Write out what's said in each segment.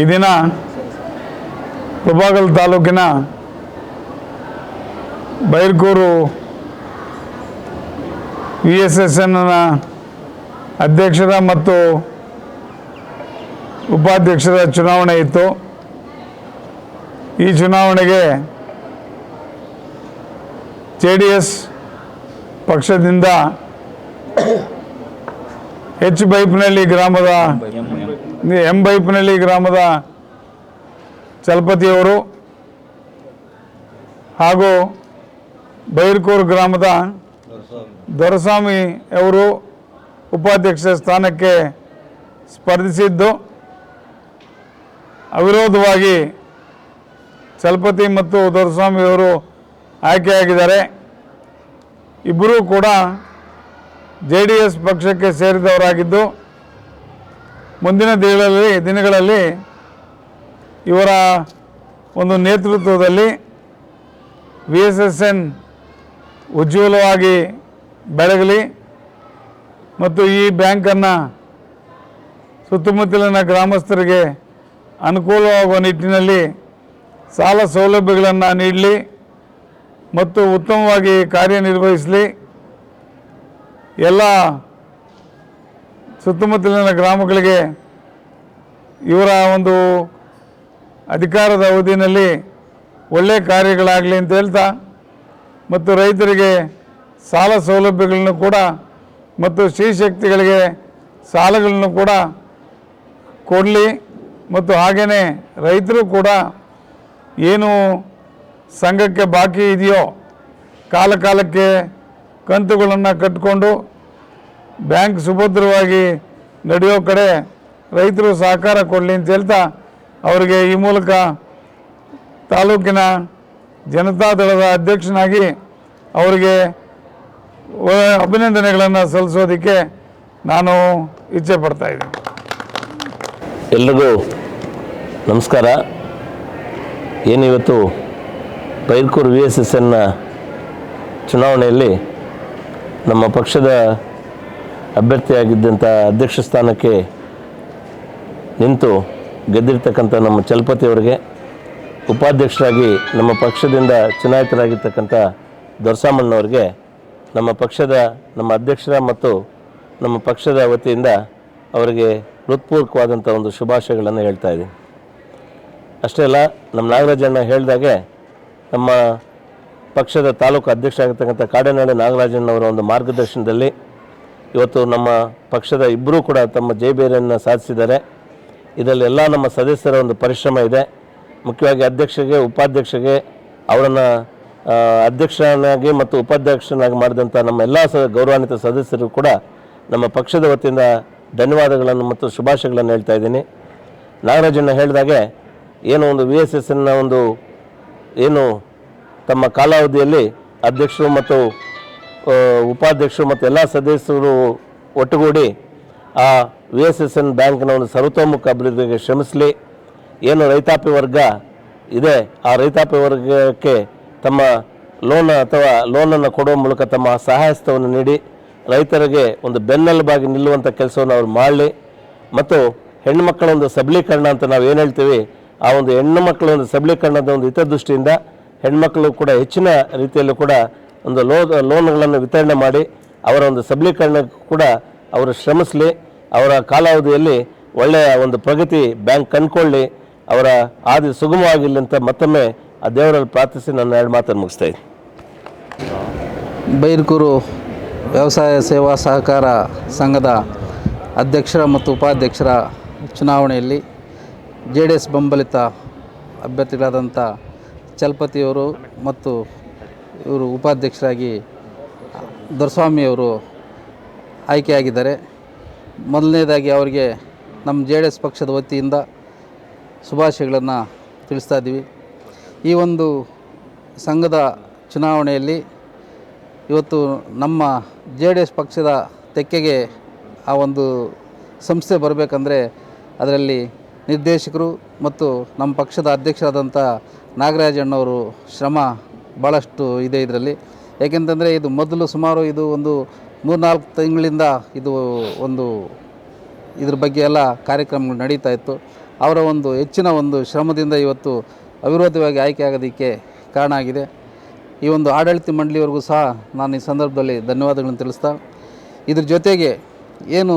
ಈ ದಿನ ಪ್ರಭಾಗಲ್ ತಾಲೂಕಿನ ಬೈರ್ಕೂರು ವಿ ಎಸ್ ಎಸ್ ಎನ್ನ ಅಧ್ಯಕ್ಷರ ಮತ್ತು ಉಪಾಧ್ಯಕ್ಷರ ಚುನಾವಣೆ ಇತ್ತು. ಈ ಚುನಾವಣೆಗೆ ಜೆ ಡಿ ಎಸ್ ಪಕ್ಷದಿಂದ ಹೆಚ್ ಬೈಪ್ನಳ್ಳಿ ಗ್ರಾಮದ ಎಂ ಬೈಪ್ನಳ್ಳಿ ಗ್ರಾಮದ ಚಲಪತಿಯವರು ಹಾಗೂ ಬೈರ್ಕೂರು ಗ್ರಾಮದ ದೊರಸ್ವಾಮಿ ಅವರು ಉಪಾಧ್ಯಕ್ಷ ಸ್ಥಾನಕ್ಕೆ ಸ್ಪರ್ಧಿಸಿದ್ದು, ಅವಿರೋಧವಾಗಿ ಚಲಪತಿ ಮತ್ತು ದೊರಸ್ವಾಮಿಯವರು ಆಯ್ಕೆಯಾಗಿದ್ದಾರೆ. ಇಬ್ಬರೂ ಕೂಡ ಜೆ ಡಿ ಎಸ್ ಪಕ್ಷಕ್ಕೆ ಸೇರಿದವರಾಗಿದ್ದು ಮುಂದಿನ ದಿನಗಳಲ್ಲಿ ದಿನಗಳಲ್ಲಿ ಇವರ ಒಂದು ನೇತೃತ್ವದಲ್ಲಿ ವಿ ಎಸ್ ಎಸ್ ಎನ್ ಉಜ್ವಲವಾಗಿ ಬೆಳಗಲಿ ಮತ್ತು ಈ ಬ್ಯಾಂಕನ್ನು ಸುತ್ತಮುತ್ತಲಿನ ಗ್ರಾಮಸ್ಥರಿಗೆ ಅನುಕೂಲವಾಗುವ ನಿಟ್ಟಿನಲ್ಲಿ ಸಾಲ ಸೌಲಭ್ಯಗಳನ್ನು ನೀಡಲಿ ಮತ್ತು ಉತ್ತಮವಾಗಿ ಕಾರ್ಯನಿರ್ವಹಿಸಲಿ. ಎಲ್ಲ ಸುತ್ತಮುತ್ತಲಿನ ಗ್ರಾಮಗಳಿಗೆ ಇವರ ಒಂದು ಅಧಿಕಾರದ ಅವಧಿಯಲ್ಲಿ ಒಳ್ಳೆಯ ಕಾರ್ಯಗಳಾಗಲಿ ಅಂತ ಹೇಳ್ತಾ ಮತ್ತು ರೈತರಿಗೆ ಸಾಲ ಸೌಲಭ್ಯಗಳನ್ನು ಕೂಡ ಮತ್ತು ಶ್ರೀಶಕ್ತಿಗಳಿಗೆ ಸಾಲಗಳನ್ನು ಕೂಡ ಕೊಡಲಿ ಮತ್ತು ಹಾಗೆಯೇ ರೈತರು ಕೂಡ ಏನು ಸಂಘಕ್ಕೆ ಬಾಕಿ ಇದೆಯೋ ಕಾಲ ಕಾಲಕ್ಕೆ ಕಂತುಗಳನ್ನು ಕಟ್ಟಿಕೊಂಡು ಬ್ಯಾಂಕ್ ಸುಭದ್ರವಾಗಿ ನಡೆಯೋ ಕಡೆ ರೈತರು ಸಹಕಾರ ಕೊಡಲಿ ಅಂತ ಹೇಳ್ತಾ ಅವರಿಗೆ ಈ ಮೂಲಕ ತಾಲೂಕಿನ ಜನತಾದಳದ ಅಧ್ಯಕ್ಷನಾಗಿ ಅವರಿಗೆ ಅಭಿನಂದನೆಗಳನ್ನು ಸಲ್ಲಿಸೋದಕ್ಕೆ ನಾನು ಇಚ್ಛೆ ಪಡ್ತಾ ಇದ್ದೀನಿ. ಎಲ್ರಿಗೂ ನಮಸ್ಕಾರ. ಏನಿವತ್ತು ಬೈರ್ಕೂರು ವಿ ಎಸ್ ಎಸ್ ಎನ್ನ ಚುನಾವಣೆಯಲ್ಲಿ ನಮ್ಮ ಪಕ್ಷದ ಅಭ್ಯರ್ಥಿಯಾಗಿದ್ದಂಥ ಅಧ್ಯಕ್ಷ ಸ್ಥಾನಕ್ಕೆ ನಿಂತು ಗೆದ್ದಿರ್ತಕ್ಕಂಥ ನಮ್ಮ ಚಲಪತಿಯವರಿಗೆ ಉಪಾಧ್ಯಕ್ಷರಾಗಿ ನಮ್ಮ ಪಕ್ಷದಿಂದ ಚುನಾಯಿತರಾಗಿರ್ತಕ್ಕಂಥ ದೊರಸಾಮಣ್ಣವ್ರಿಗೆ, ನಮ್ಮ ಪಕ್ಷದ ನಮ್ಮ ಅಧ್ಯಕ್ಷರ ಮತ್ತು ನಮ್ಮ ಪಕ್ಷದ ವತಿಯಿಂದ ಅವರಿಗೆ ಹೃತ್ಪೂರ್ವಕವಾದಂಥ ಒಂದು ಶುಭಾಶಯಗಳನ್ನು ಹೇಳ್ತಾ ಇದ್ದೀನಿ. ಅಷ್ಟೇ ಅಲ್ಲ, ನಮ್ಮ ನಾಗರಾಜಣ್ಣ ಹೇಳಿದಾಗೆ ನಮ್ಮ ಪಕ್ಷದ ತಾಲೂಕು ಅಧ್ಯಕ್ಷ ಆಗಿರ್ತಕ್ಕಂಥ ಕಾಡನಾಡು ನಾಗರಾಜಣ್ಣವರ ಒಂದು ಮಾರ್ಗದರ್ಶನದಲ್ಲಿ ಇವತ್ತು ನಮ್ಮ ಪಕ್ಷದ ಇಬ್ಬರೂ ಕೂಡ ತಮ್ಮ ಜಯಬೇರಿಯನ್ನು ಸಾಧಿಸಿದ್ದಾರೆ. ಇದರಲ್ಲಿ ಎಲ್ಲ ನಮ್ಮ ಸದಸ್ಯರ ಒಂದು ಪರಿಶ್ರಮ ಇದೆ. ಮುಖ್ಯವಾಗಿ ಅಧ್ಯಕ್ಷರಿಗೆ ಉಪಾಧ್ಯಕ್ಷಗೆ ಅವರನ್ನು ಅಧ್ಯಕ್ಷನಾಗಿ ಮತ್ತು ಉಪಾಧ್ಯಕ್ಷನಾಗಿ ಮಾಡಿದಂಥ ನಮ್ಮ ಎಲ್ಲ ಸ, ಗೌರವಾನ್ವಿತ ಸದಸ್ಯರು ಕೂಡ ನಮ್ಮ ಪಕ್ಷದ ವತಿಯಿಂದ ಧನ್ಯವಾದಗಳನ್ನು ಮತ್ತು ಶುಭಾಶಯಗಳನ್ನು ಹೇಳ್ತಾ ಇದ್ದೀನಿ. ನಾಗರಾಜಣ್ಣ ಹೇಳಿದಾಗೆ ಏನು ಒಂದು ವಿ ಎಸ್ ಎಸ್ ಎನ್ನ ಒಂದು ಏನು ತಮ್ಮ ಕಾಲಾವಧಿಯಲ್ಲಿ ಅಧ್ಯಕ್ಷರು ಮತ್ತು ಉಪಾಧ್ಯಕ್ಷರು ಮತ್ತು ಎಲ್ಲ ಸದಸ್ಯರು ಒಟ್ಟುಗೂಡಿ ಆ ವಿ ಎಸ್ ಎಸ್ ಎನ್ ಬ್ಯಾಂಕ್ನ ಒಂದು ಸರ್ವತೋಮುಖ ಅಭಿವೃದ್ಧಿಗೆ ಶ್ರಮಿಸಲಿ. ಏನು ರೈತಾಪಿ ವರ್ಗ ಇದೆ, ಆ ರೈತಾಪಿ ವರ್ಗಕ್ಕೆ ತಮ್ಮ ಲೋನ್ ಅಥವಾ ಲೋನನ್ನು ಕೊಡುವ ಮೂಲಕ ತಮ್ಮ ಸಹಾಯಸ್ಥವನ್ನು ನೀಡಿ, ರೈತರಿಗೆ ಒಂದು ಬೆನ್ನೆಲುಬಾಗಿ ನಿಲ್ಲುವಂಥ ಕೆಲಸವನ್ನು ಅವರು ಮಾಡಲಿ. ಮತ್ತು ಹೆಣ್ಣುಮಕ್ಕಳ ಒಂದು ಸಬಲೀಕರಣ ಅಂತ ನಾವು ಏನು ಹೇಳ್ತೀವಿ, ಆ ಒಂದು ಹೆಣ್ಣು ಮಕ್ಕಳ ಒಂದು ಸಬಲೀಕರಣದ ಒಂದು ಹಿತದೃಷ್ಟಿಯಿಂದ ಹೆಣ್ಮಕ್ಳು ಕೂಡ ಹೆಚ್ಚಿನ ರೀತಿಯಲ್ಲೂ ಕೂಡ ಒಂದು ಲೋ, ಲೋನ್ಗಳನ್ನು ವಿತರಣೆ ಮಾಡಿ ಅವರ ಒಂದು ಸಬಲೀಕರಣಕ್ಕೂ ಕೂಡ ಅವರು ಶ್ರಮಿಸಲಿ, ಅವರ ಕಾಲಾವಧಿಯಲ್ಲಿ ಒಳ್ಳೆಯ ಒಂದು ಪ್ರಗತಿ ಬ್ಯಾಂಕ್ ಕಂಡುಕೊಳ್ಳಿ, ಅವರ ಆದಿ ಸುಗಮವಾಗಿರಲಿ ಅಂತ ಮತ್ತೊಮ್ಮೆ ಆ ದೇವರಲ್ಲಿ ಪ್ರಾರ್ಥಿಸಿ ನನ್ನ ಎರಡು ಮಾತನ್ನು ಮುಗಿಸ್ತಾ ಇದ್ದೀನಿ. ಬೈರ್ಕೂರು ವ್ಯವಸಾಯ ಸೇವಾ ಸಹಕಾರ ಸಂಘದ ಅಧ್ಯಕ್ಷರ ಮತ್ತು ಉಪಾಧ್ಯಕ್ಷರ ಚುನಾವಣೆಯಲ್ಲಿ ಜೆ ಡಿ ಎಸ್ ಬೆಂಬಲಿತ ಅಭ್ಯರ್ಥಿಗಳಾದಂಥ ಚಲಪತಿಯವರು ಮತ್ತು ಇವರು ಉಪಾಧ್ಯಕ್ಷರಾಗಿ ದೊರೆಸ್ವಾಮಿಯವರು ಆಯ್ಕೆಯಾಗಿದ್ದಾರೆ. ಮೊದಲನೇದಾಗಿ ಅವರಿಗೆ ನಮ್ಮ ಜೆ ಡಿ ಎಸ್ ಪಕ್ಷದ ವತಿಯಿಂದ ಶುಭಾಶಯಗಳನ್ನು ತಿಳಿಸ್ತಾ ಇದ್ದೀವಿ. ಈ ಒಂದು ಸಂಘದ ಚುನಾವಣೆಯಲ್ಲಿ ಇವತ್ತು ನಮ್ಮ ಜೆ ಡಿ ಎಸ್ ಪಕ್ಷದ ತೆಕ್ಕೆಗೆ ಆ ಒಂದು ಸಂಸ್ಥೆ ಬರಬೇಕಂದ್ರೆ ಅದರಲ್ಲಿ ನಿರ್ದೇಶಕರು ಮತ್ತು ನಮ್ಮ ಪಕ್ಷದ ಅಧ್ಯಕ್ಷರಾದಂಥ ನಾಗರಾಜಣ್ಣವರು ಶ್ರಮ ಭಾಳಷ್ಟು ಇದೆ ಇದರಲ್ಲಿ. ಏಕೆಂತಂದರೆ ಇದು ಮೊದಲು ಸುಮಾರು ಇದು ಒಂದು ಮೂರ್ನಾಲ್ಕು ತಿಂಗಳಿಂದ ಇದು ಒಂದು ಇದ್ರ ಬಗ್ಗೆ ಎಲ್ಲ ಕಾರ್ಯಕ್ರಮಗಳು ನಡೀತಾ ಇತ್ತು. ಅವರ ಒಂದು ಹೆಚ್ಚಿನ ಒಂದು ಶ್ರಮದಿಂದ ಇವತ್ತು ಅವಿರೋಧವಾಗಿ ಆಯ್ಕೆ ಆಗೋದಕ್ಕೆ ಕಾರಣ ಆಗಿದೆ. ಈ ಒಂದು ಆಡಳಿತ ಮಂಡಳಿಯವರೆಗೂ ಸಹ ನಾನು ಈ ಸಂದರ್ಭದಲ್ಲಿ ಧನ್ಯವಾದಗಳನ್ನು ತಿಳಿಸ್ತಾ, ಇದ್ರ ಜೊತೆಗೆ ಏನು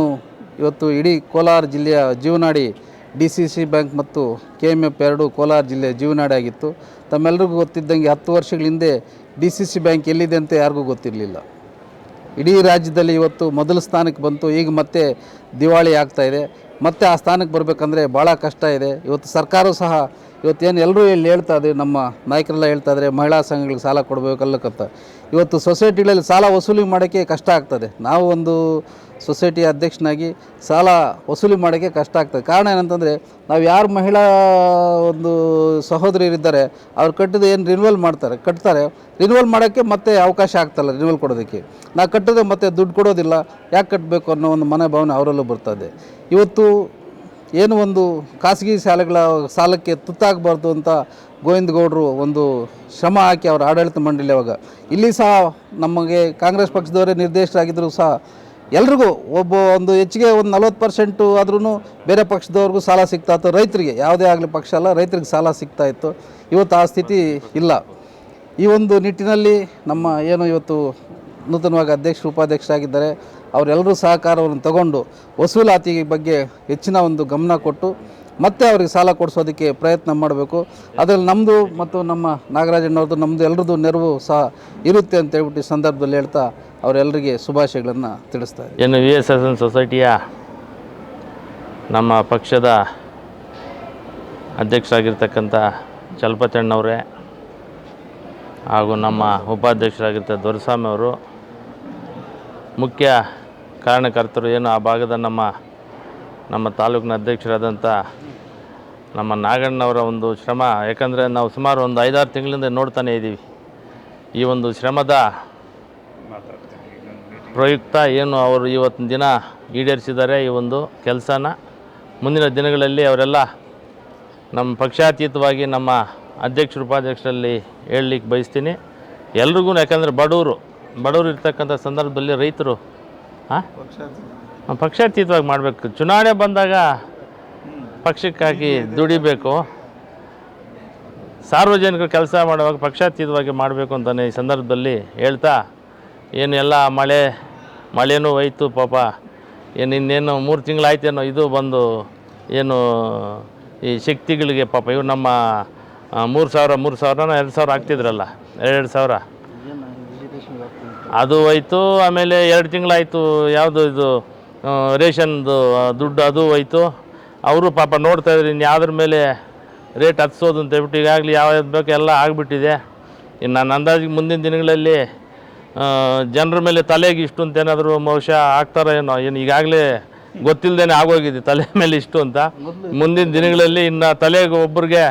ಇವತ್ತು ಇಡೀ ಕೋಲಾರ ಜಿಲ್ಲೆಯ ಜೀವನಾಡಿ ಡಿ ಸಿ ಸಿ ಬ್ಯಾಂಕ್ ಮತ್ತು ಕೆ ಎಂ ಎಫ್ ಎರಡು ಕೋಲಾರ ಜಿಲ್ಲೆ ಜೀವನಾಡಿ ಆಗಿತ್ತು. ತಮ್ಮೆಲ್ಲರಿಗೂ ಗೊತ್ತಿದ್ದಂಗೆ ಹತ್ತು ವರ್ಷಗಳ ಹಿಂದೆ ಡಿ ಸಿ ಸಿ ಬ್ಯಾಂಕ್ ಎಲ್ಲಿದೆ ಅಂತ ಯಾರಿಗೂ ಗೊತ್ತಿರಲಿಲ್ಲ. ಇಡೀ ರಾಜ್ಯದಲ್ಲಿ ಇವತ್ತು ಮೊದಲ ಸ್ಥಾನಕ್ಕೆ ಬಂತು. ಈಗ ಮತ್ತೆ ದಿವಾಳಿ ಆಗ್ತಾ ಇದೆ. ಮತ್ತೆ ಆ ಸ್ಥಾನಕ್ಕೆ ಬರಬೇಕಂದ್ರೆ ಭಾಳ ಕಷ್ಟ ಇದೆ. ಇವತ್ತು ಸರ್ಕಾರ ಸಹ ಇವತ್ತೇನು ಎಲ್ಲರೂ ಇಲ್ಲಿ ಹೇಳ್ತಾ ಇದ್ದೀವಿ ನಮ್ಮ ನಾಯಕರೆಲ್ಲ ಹೇಳ್ತಾ ಇದ್ದಾರೆ ಮಹಿಳಾ ಸಂಘಗಳಿಗೆ ಸಾಲ ಕೊಡಬೇಕಲ್ಲಕ್ಕಂತ ಇವತ್ತು ಸೊಸೈಟಿಗಳಲ್ಲಿ ಸಾಲ ವಸೂಲಿ ಮಾಡೋಕ್ಕೆ ಕಷ್ಟ ಆಗ್ತದೆ. ನಾವು ಒಂದು ಸೊಸೈಟಿ ಅಧ್ಯಕ್ಷನಾಗಿ ಸಾಲ ವಸೂಲಿ ಮಾಡೋಕ್ಕೆ ಕಷ್ಟ ಆಗ್ತದೆ. ಕಾರಣ ಏನಂತಂದರೆ, ನಾವು ಯಾರು ಮಹಿಳಾ ಒಂದು ಸಹೋದರಿಯರಿದ್ದಾರೆ, ಅವ್ರು ಕಟ್ಟಿದ ಏನು ರಿನ್ಯೂವಲ್ ಮಾಡ್ತಾರೆ, ಕಟ್ತಾರೆ ರಿನ್ಯೂವಲ್ ಮಾಡೋಕ್ಕೆ ಮತ್ತೆ ಅವಕಾಶ ಆಗ್ತಲ್ಲ ರಿನ್ಯೂವಲ್ ಕೊಡೋದಕ್ಕೆ. ನಾವು ಕಟ್ಟಿದ್ರೆ ಮತ್ತೆ ದುಡ್ಡು ಕೊಡೋದಿಲ್ಲ, ಯಾಕೆ ಕಟ್ಟಬೇಕು ಅನ್ನೋ ಒಂದು ಮನೋಭಾವನೆ ಅವರಲ್ಲೂ ಬರ್ತದೆ ಇವತ್ತು ಏನು ಒಂದು ಖಾಸಗಿ ಶಾಲೆಗಳ ಸಾಲಕ್ಕೆ ತುತ್ತಾಗಬಾರ್ದು ಅಂತ ಗೋವಿಂದ ಗೌಡರು ಒಂದು ಶ್ರಮ ಹಾಕಿ ಅವರ ಆಡಳಿತ ಮಂಡಳಿ ಅವಾಗ. ಇಲ್ಲಿ ಸಹ ನಮಗೆ ಕಾಂಗ್ರೆಸ್ ಪಕ್ಷದವರೇ ನಿರ್ದೇಶಕರಾಗಿದ್ದರೂ ಸಹ ಎಲ್ರಿಗೂ ಒಬ್ಬ ಒಂದು ಹೆಚ್ಚಿಗೆ ಒಂದು ನಲ್ವತ್ತು ಪರ್ಸೆಂಟು ಆದ್ರೂ ಬೇರೆ ಪಕ್ಷದವ್ರಿಗೂ ಸಾಲ ಸಿಗ್ತಾ ಇತ್ತು. ರೈತರಿಗೆ ಯಾವುದೇ ಆಗಲಿ ಪಕ್ಷ ಅಲ್ಲ, ರೈತರಿಗೆ ಸಾಲ ಸಿಗ್ತಾ ಇತ್ತು. ಇವತ್ತು ಆ ಸ್ಥಿತಿ ಇಲ್ಲ. ಈ ಒಂದು ನಿಟ್ಟಿನಲ್ಲಿ ನಮ್ಮ ಏನು ಇವತ್ತು ನೂತನವಾಗಿ ಅಧ್ಯಕ್ಷರು ಉಪಾಧ್ಯಕ್ಷರಾಗಿದ್ದಾರೆ. ಅವರೆಲ್ಲರೂ ಸಹಕಾರವನ್ನು ತಗೊಂಡು ವಸೂಲಾತಿ ಬಗ್ಗೆ ಹೆಚ್ಚಿನ ಒಂದು ಗಮನ ಕೊಟ್ಟು ಮತ್ತೆ ಅವರಿಗೆ ಸಾಲ ಕೊಡಿಸೋದಕ್ಕೆ ಪ್ರಯತ್ನ ಮಾಡಬೇಕು ಅದರಲ್ಲಿ ನಮ್ಮದು ಮತ್ತು ನಮ್ಮ ನಾಗರಾಜಣ್ಣವ್ರದ್ದು ನಮ್ಮದು ಎಲ್ಲರದ್ದು ನೆರವು ಸಹ ಇರುತ್ತೆ ಅಂತ ಹೇಳ್ಬಿಟ್ಟು ಈ ಸಂದರ್ಭದಲ್ಲಿ ಹೇಳ್ತಾ ಅವರೆಲ್ಲರಿಗೆ ಶುಭಾಶಯಗಳನ್ನು ತಿಳಿಸ್ತಾ. ಏನು ವಿ ಎಸ್ ಎಸ್ ಎನ್ ಸೊಸೈಟಿಯ ನಮ್ಮ ಪಕ್ಷದ ಅಧ್ಯಕ್ಷರಾಗಿರ್ತಕ್ಕಂಥ ಚಲಪತಣ್ಣವರೇ ಹಾಗೂ ನಮ್ಮ ಉಪಾಧ್ಯಕ್ಷರಾಗಿರ್ತ ದೊರೆಸ್ವಾಮಿ ಅವರು ಮುಖ್ಯ ಕಾರಣಕರ್ತರು ಏನು ಆ ಭಾಗದ ನಮ್ಮ ನಮ್ಮ ತಾಲೂಕಿನ ಅಧ್ಯಕ್ಷರಾದಂಥ ನಮ್ಮ ನಾಗಣ್ಣವರ ಒಂದು ಶ್ರಮ. ಯಾಕಂದರೆ ನಾವು ಸುಮಾರು ಒಂದು ಐದಾರು ತಿಂಗಳಿಂದ ನೋಡ್ತಾನೆ ಇದ್ದೀವಿ. ಈ ಒಂದು ಶ್ರಮದ ಪ್ರಯುಕ್ತ ಏನು ಅವರು ಇವತ್ತಿನ ದಿನ ಈಡೇರಿಸಿದ್ದಾರೆ ಈ ಒಂದು ಕೆಲಸನ. ಮುಂದಿನ ದಿನಗಳಲ್ಲಿ ಅವರೆಲ್ಲ ನಮ್ಮ ಪಕ್ಷಾತೀತವಾಗಿ ನಮ್ಮ ಅಧ್ಯಕ್ಷರು ಉಪಾಧ್ಯಕ್ಷರಲ್ಲಿ ಹೇಳಲಿಕ್ಕೆ ಬಯಸ್ತೀನಿ. ಎಲ್ರಿಗೂ ಯಾಕಂದರೆ ಬಡವರು ಬಡವರು ಇರ್ತಕ್ಕಂಥ ಸಂದರ್ಭದಲ್ಲಿ ರೈತರು ಹಾಂ? ಪಕ್ಷಾತೀತವಾಗಿ ಮಾಡಬೇಕು. ಚುನಾವಣೆ ಬಂದಾಗ ಪಕ್ಷಕ್ಕಾಗಿ ದುಡಿಬೇಕು. ಸಾರ್ವಜನಿಕರು ಕೆಲಸ ಮಾಡುವಾಗ ಪಕ್ಷಾತೀತವಾಗಿ ಮಾಡಬೇಕು ಅಂತಲೇ ಈ ಸಂದರ್ಭದಲ್ಲಿ ಹೇಳ್ತಾ, ಏನು ಎಲ್ಲ ಮಳೆ, ಮಳೆನೂ ಹೋಯ್ತು ಪಾಪ. ಏನು ಇನ್ನೇನು ಮೂರು ತಿಂಗಳಾಯ್ತೇನೋ ಇದು ಬಂದು, ಏನು ಈ ಶಕ್ತಿಗಳಿಗೆ ಪಾಪ. ಇವು ನಮ್ಮ ಮೂರು ಸಾವಿರ, ಮೂರು ಸಾವಿರನ ಎರಡು ಸಾವಿರ ಆಗ್ತಿದ್ರಲ್ಲ. ಎರಡೆರಡು ಸಾವಿರ. ಅದು ಹೋಯ್ತು, ಆಮೇಲೆ ಎರಡು ತಿಂಗಳಾಯಿತು ಯಾವುದು ಇದು ರೇಷನ್ದು ದುಡ್ಡು ಅದು ಹೋಯ್ತು. ಅವರು ಪಾಪ ನೋಡ್ತಾ ಇದ್ರು, ಇನ್ನು ಯಾವ್ದ್ರ ಮೇಲೆ ರೇಟ್ ಹತ್ಸೋದು ಅಂತ ಹೇಳ್ಬಿಟ್ಟು ಈಗಾಗಲೇ ಯಾವ್ದು ಬೇಕು ಎಲ್ಲ ಆಗಿಬಿಟ್ಟಿದೆ. ಇನ್ನು ನನ್ನ ಅಂದಾಜಿಗೆ ಮುಂದಿನ ದಿನಗಳಲ್ಲಿ ಜನರ ಮೇಲೆ ತಲೆಗೆ ಇಷ್ಟು ಅಂತ ಏನಾದರೂ ಬಹುಶಃ ಆಗ್ತಾರೋ ಏನೋ, ಏನು ಈಗಾಗಲೇ ಗೊತ್ತಿಲ್ಲದೇನೆ ಆಗೋಗಿದೆ ತಲೆ ಮೇಲೆ ಇಷ್ಟು ಅಂತ. ಮುಂದಿನ ದಿನಗಳಲ್ಲಿ ಇನ್ನು ತಲೆಗೆ ಒಬ್ಬರಿಗೆ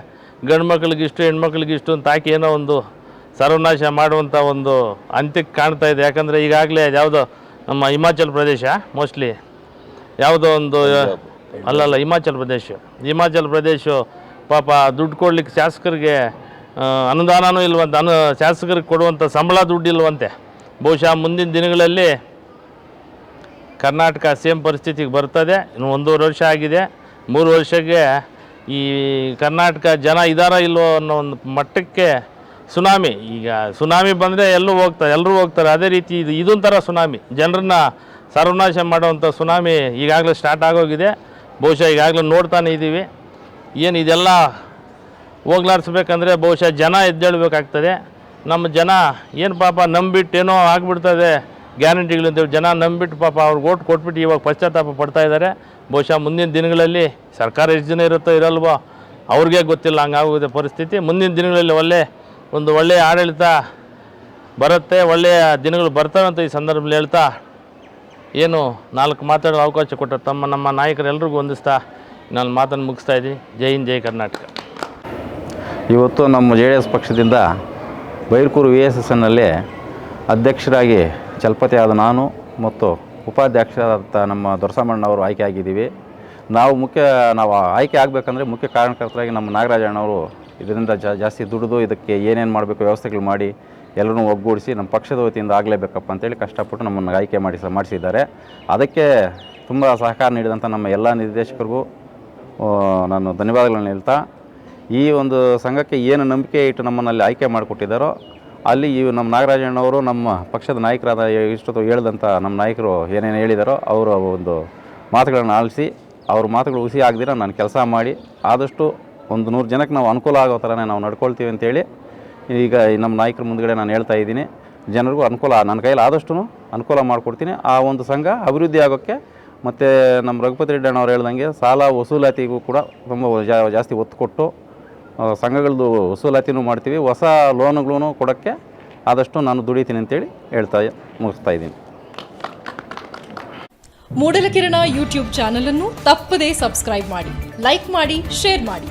ಗಂಡು ಮಕ್ಳಿಗೆ ಇಷ್ಟು ಹೆಣ್ಮಕ್ಳಿಗೆ ಇಷ್ಟು ಅಂತ ಹಾಕಿ ಏನೋ ಒಂದು ಸರ್ವನಾಶ ಮಾಡುವಂಥ ಒಂದು ಅಂತ್ಯಕ್ಕೆ ಕಾಣ್ತಾ ಇದೆ. ಯಾಕಂದರೆ ಈಗಾಗಲೇ ಯಾವುದೋ ನಮ್ಮ ಹಿಮಾಚಲ್ ಪ್ರದೇಶ ಮೋಸ್ಟ್ಲಿ ಯಾವುದೋ ಒಂದು ಅಲ್ಲಲ್ಲ ಹಿಮಾಚಲ್ ಪ್ರದೇಶ. ಹಿಮಾಚಲ್ ಪ್ರದೇಶ ಪಾಪ ದುಡ್ಡು ಕೊಡ್ಲಿಕ್ಕೆ ಶಾಸಕರಿಗೆ ಅನುದಾನವೂ ಅನುದಾನನೂ ಇಲ್ವಂತೆ ಅನು ಶಾಸಕರಿಗೆ ಕೊಡುವಂಥ ಸಂಬಳ ದುಡ್ಡು ಇಲ್ವಂತೆ. ಬಹುಶಃ ಮುಂದಿನ ದಿನಗಳಲ್ಲಿ ಕರ್ನಾಟಕ ಸೇಮ್ ಪರಿಸ್ಥಿತಿಗೆ ಬರ್ತದೆ. ಇನ್ನು ಒಂದೂವರೆ ವರ್ಷ ಆಗಿದೆ. ಮೂರು ವರ್ಷಕ್ಕೆ ಈ ಕರ್ನಾಟಕ ಜನ ಇದಾರ ಇಲ್ವೋ ಅನ್ನೋ ಒಂದು ಮಟ್ಟಕ್ಕೆ ಸುನಾಮಿ. ಈಗ ಸುನಾಮಿ ಬಂದರೆ ಎಲ್ಲರೂ ಹೋಗ್ತಾರೆ ಎಲ್ಲರೂ ಹೋಗ್ತಾರೆ. ಅದೇ ರೀತಿ ಇದು ಇದೊಂಥರ ಸುನಾಮಿ. ಜನರನ್ನ ಸರ್ವನಾಶ ಮಾಡುವಂಥ ಸುನಾಮಿ ಈಗಾಗಲೇ ಸ್ಟಾರ್ಟ್ ಆಗೋಗಿದೆ. ಬಹುಶಃ ಈಗಾಗಲೇ ನೋಡ್ತಾನೆ ಇದ್ದೀವಿ ಏನು ಇದೆಲ್ಲ ಹೋಗ್ಲಾಡಿಸ್ಬೇಕಂದ್ರೆ ಬಹುಶಃ ಜನ ಎದ್ದೇಳಬೇಕಾಗ್ತದೆ. ನಮ್ಮ ಜನ ಏನು ಪಾಪ ನಂಬಿಟ್ಟು ಏನೋ ಆಗಿಬಿಡ್ತದೆ ಗ್ಯಾರಂಟಿಗಳು ಅಂತೇಳಿ ಜನ ನಂಬಿಟ್ಟು ಪಾಪ ಅವ್ರಿಗೆ ಓಟ್ ಕೊಟ್ಬಿಟ್ಟು ಇವಾಗ ಪಶ್ಚಾತ್ತಾಪ ಪಡ್ತಾ ಇದ್ದಾರೆ. ಬಹುಶಃ ಮುಂದಿನ ದಿನಗಳಲ್ಲಿ ಸರ್ಕಾರ ಎಷ್ಟು ಜನ ಇರುತ್ತೋ ಇರಲ್ವೋ ಅವ್ರಿಗೆ ಗೊತ್ತಿಲ್ಲ ಹಂಗಾಗೋಗಿದೆ ಪರಿಸ್ಥಿತಿ. ಮುಂದಿನ ದಿನಗಳಲ್ಲಿ ಒಳ್ಳೆ ಒಂದು ಒಳ್ಳೆಯ ಆಡಳಿತ ಬರುತ್ತೆ, ಒಳ್ಳೆಯ ದಿನಗಳು ಬರ್ತವೆ ಅಂತ ಈ ಸಂದರ್ಭದಲ್ಲಿ ಹೇಳ್ತಾ, ಏನು ನಾಲ್ಕು ಮಾತಾಡೋ ಅವಕಾಶ ಕೊಟ್ಟ ತಮ್ಮ ನಮ್ಮ ನಾಯಕರೆಲ್ಲರಿಗೂ ಹೊಂದಿಸ್ತಾ ನಾನು ಮಾತನ್ನು ಮುಗಿಸ್ತಾ ಇದ್ದೀನಿ. ಜೈ ಹಿಂದ್, ಜೈ ಕರ್ನಾಟಕ. ಇವತ್ತು ನಮ್ಮ ಜೆ ಡಿ ಎಸ್ ಪಕ್ಷದಿಂದ ಬೈರ್ಕೂರು ವಿ ಎಸ್ ಎಸ್ ಎನ್ನಲ್ಲಿ ಅಧ್ಯಕ್ಷರಾಗಿ ಚಲಪತಿಯಾದ ನಾನು ಮತ್ತು ಉಪಾಧ್ಯಕ್ಷರಾದಂಥ ನಮ್ಮ ದೊರಸಾಮಣ್ಣವರು ಆಯ್ಕೆ ಆಗಿದ್ದೀವಿ. ನಾವು ಮುಖ್ಯ, ನಾವು ಆಯ್ಕೆ ಆಗಬೇಕಂದ್ರೆ ಮುಖ್ಯ ಕಾರಣಕರ್ತರಾಗಿ ನಮ್ಮ ನಾಗರಾಜಣ್ಣವರು ಇದರಿಂದ ಜಾಸ್ತಿ ದುಡಿದು ಇದಕ್ಕೆ ಏನೇನು ಮಾಡಬೇಕು ವ್ಯವಸ್ಥೆಗಳು ಮಾಡಿ ಎಲ್ಲರೂ ಒಗ್ಗೂಡಿಸಿ ನಮ್ಮ ಪಕ್ಷದ ವತಿಯಿಂದ ಆಗಲೇಬೇಕಪ್ಪ ಅಂತೇಳಿ ಕಷ್ಟಪಟ್ಟು ನಮ್ಮನ್ನು ಆಯ್ಕೆ ಮಾಡಿಸ ಮಾಡಿಸಿದ್ದಾರೆ. ಅದಕ್ಕೆ ತುಂಬ ಸಹಕಾರ ನೀಡಿದಂಥ ನಮ್ಮ ಎಲ್ಲ ನಿರ್ದೇಶಕರಿಗೂ ನಾನು ಧನ್ಯವಾದಗಳನ್ನು ಹೇಳ್ತಾ, ಈ ಒಂದು ಸಂಘಕ್ಕೆ ಏನು ನಂಬಿಕೆ ಇಟ್ಟು ನಮ್ಮನ್ನಲ್ಲಿ ಆಯ್ಕೆ ಮಾಡಿಕೊಟ್ಟಿದ್ದಾರೋ, ಅಲ್ಲಿ ಈ ನಮ್ಮ ನಾಗರಾಜಣ್ಣವರು ನಮ್ಮ ಪಕ್ಷದ ನಾಯಕರಾದ ಇಷ್ಟೊತ್ತು ಹೇಳಿದಂಥ ನಮ್ಮ ನಾಯಕರು ಏನೇನು ಹೇಳಿದಾರೋ ಅವರ ಒಂದು ಮಾತುಗಳನ್ನು ಆಲಿಸಿ, ಅವ್ರ ಮಾತುಗಳು ಹುಸಿ ಆಗದಿರ ನಾನು ಕೆಲಸ ಮಾಡಿ, ಆದಷ್ಟು ಒಂದು ನೂರು ಜನಕ್ಕೆ ನಾವು ಅನುಕೂಲ ಆಗೋ ಥರನೇ ನಾವು ನಡ್ಕೊಳ್ತೀವಿ ಅಂತೇಳಿ ಈಗ ನಮ್ಮ ನಾಯಕರ ಮುಂದ್ಗಡೆ ನಾನು ಹೇಳ್ತಾ ಇದ್ದೀನಿ. ಜನರಿಗೂ ಅನುಕೂಲ, ನನ್ನ ಕೈಯಲ್ಲಿ ಆದಷ್ಟು ಅನುಕೂಲ ಮಾಡಿಕೊಡ್ತೀನಿ. ಆ ಒಂದು ಸಂಘ ಅಭಿವೃದ್ಧಿ ಆಗೋಕ್ಕೆ ಮತ್ತು ನಮ್ಮ ರಘುಪತಿ ರೆಡ್ಡಿ ಅಣ್ಣವ್ರು ಹೇಳ್ದಂಗೆ ಸಾಲ ವಸೂಲಾತಿಗೂ ಕೂಡ ತುಂಬ ಜಾಸ್ತಿ ಒತ್ತು ಕೊಟ್ಟು ಸಂಘಗಳದ್ದು ವಸೂಲಾತಿನೂ ಮಾಡ್ತೀವಿ. ಹೊಸ ಲೋನ್ಗಳೂ ಕೊಡೋಕ್ಕೆ ಆದಷ್ಟು ನಾನು ದುಡಿತೀನಿ ಅಂತೇಳಿ ಹೇಳ್ತಾ ಮುಗಿಸ್ತಾ ಇದ್ದೀನಿ. ಮೂಡಲಕಿರಣ ಯೂಟ್ಯೂಬ್ ಚಾನಲನ್ನು ತಪ್ಪದೇ ಸಬ್ಸ್ಕ್ರೈಬ್ ಮಾಡಿ, ಲೈಕ್ ಮಾಡಿ, ಶೇರ್ ಮಾಡಿ.